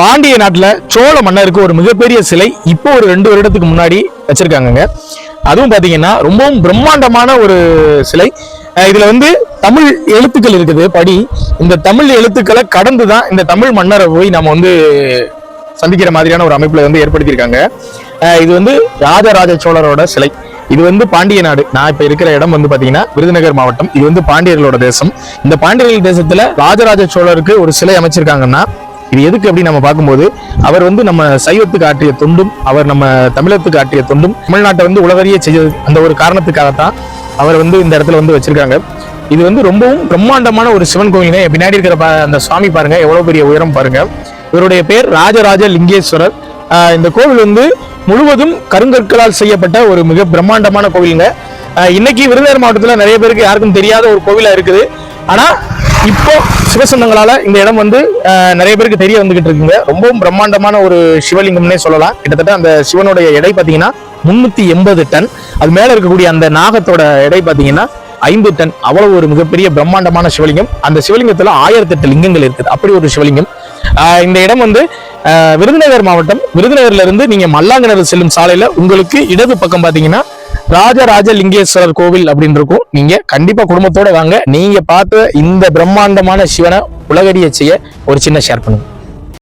பாண்டிய நாட்டில் சோழ மன்னருக்கு ஒரு மிகப்பெரிய சிலை இப்போ ஒரு ரெண்டு வருடத்துக்கு முன்னாடி வச்சிருக்காங்கங்க. அதுவும் பார்த்தீங்கன்னா ரொம்பவும் பிரம்மாண்டமான ஒரு சிலை. இதில் இதுல வந்து தமிழ் எழுத்துக்கள் இருக்குது. படி இந்த தமிழ் எழுத்துக்களை கடந்து தான் இந்த தமிழ் மன்னரை போய் நம்ம வந்து சந்திக்கிற மாதிரியான ஒரு அமைப்புல வந்து ஏற்படுத்தியிருக்காங்க. இது வந்து ராஜராஜ சோழரோட சிலை. இது வந்து பாண்டிய நாடு. நான் இப்ப இருக்கிற இடம் வந்து பாத்தீங்கன்னா விருதுநகர் மாவட்டம். இது வந்து பாண்டியர்களோட தேசம். இந்த பாண்டியர்கள் தேசத்துல ராஜராஜ சோழருக்கு ஒரு சிலை அமைச்சிருக்காங்கன்னா இது எதுக்கு அப்படி நம்ம பார்க்கும்போது அவர் வந்து நம்ம சைவத்துக்கு ஆற்றிய தொண்டும் அவர் நம்ம தமிழத்துக்கு ஆற்றிய தொண்டும் தமிழ்நாட்டை வந்து உலகறிய செய்ய அந்த ஒரு காரணத்துக்காகத்தான் அவர் வந்து இந்த இடத்துல வந்து வச்சிருக்காங்க. இது வந்து ரொம்பவும் பிரம்மாண்டமான ஒரு சிவன் கோயிலுங்க பின்னாடி இருக்கிற பா- அந்த சுவாமி பாருங்க எவ்வளவு பெரிய உயரம் பாருங்க. இவருடைய பேர் ராஜராஜ லிங்கேஸ்வரர். இந்த கோவில் வந்து முழுவதும் கருங்கற்களால் செய்யப்பட்ட ஒரு மிக பிரம்மாண்டமான கோவிலுங்க. இன்னைக்கு விருதுநகர் மாவட்டத்தில் நிறைய பேருக்கு யாருக்கும் தெரியாத ஒரு கோவிலா இருக்குது. ஆனால் இப்போ சிவசந்தங்களால இந்த இடம் வந்து நிறைய பேருக்கு தெரிய வந்துகிட்டு இருக்குங்க. ரொம்பவும் பிரம்மாண்டமான ஒரு சிவலிங்கம்னே சொல்லலாம். கிட்டத்தட்ட அந்த சிவனுடைய எடை பார்த்தீங்கன்னா முன்னூற்றி எண்பது டன். அது மேலே இருக்கக்கூடிய அந்த நாகத்தோட எடை பார்த்தீங்கன்னா ஐந்து டன். அவ்வளவு ஒரு மிகப்பெரிய பிரம்மாண்டமான சிவலிங்கம். அந்த சிவலிங்கத்தில் ஆயிரத்தெட்டு லிங்கங்கள் இருக்குது. அப்படி ஒரு சிவலிங்கம். இந்த இடம் வந்து விருதுநகர் மாவட்டம். விருதுநகர்ல இருந்து நீங்க மல்லாங்கிணறு செல்லும் சாலையில உங்களுக்கு இடது பக்கம் பார்த்தீங்கன்னா ராஜராஜ லிங்கேஸ்வரர் கோவில் அப்படின்னு இருக்கும். நீங்க கண்டிப்பா குடும்பத்தோட வாங்க. நீங்க பார்த்த இந்த பிரம்மாண்டமான சிவனை உலகறிய செய்ய ஒரு சின்ன ஷேர் பண்ணுங்க.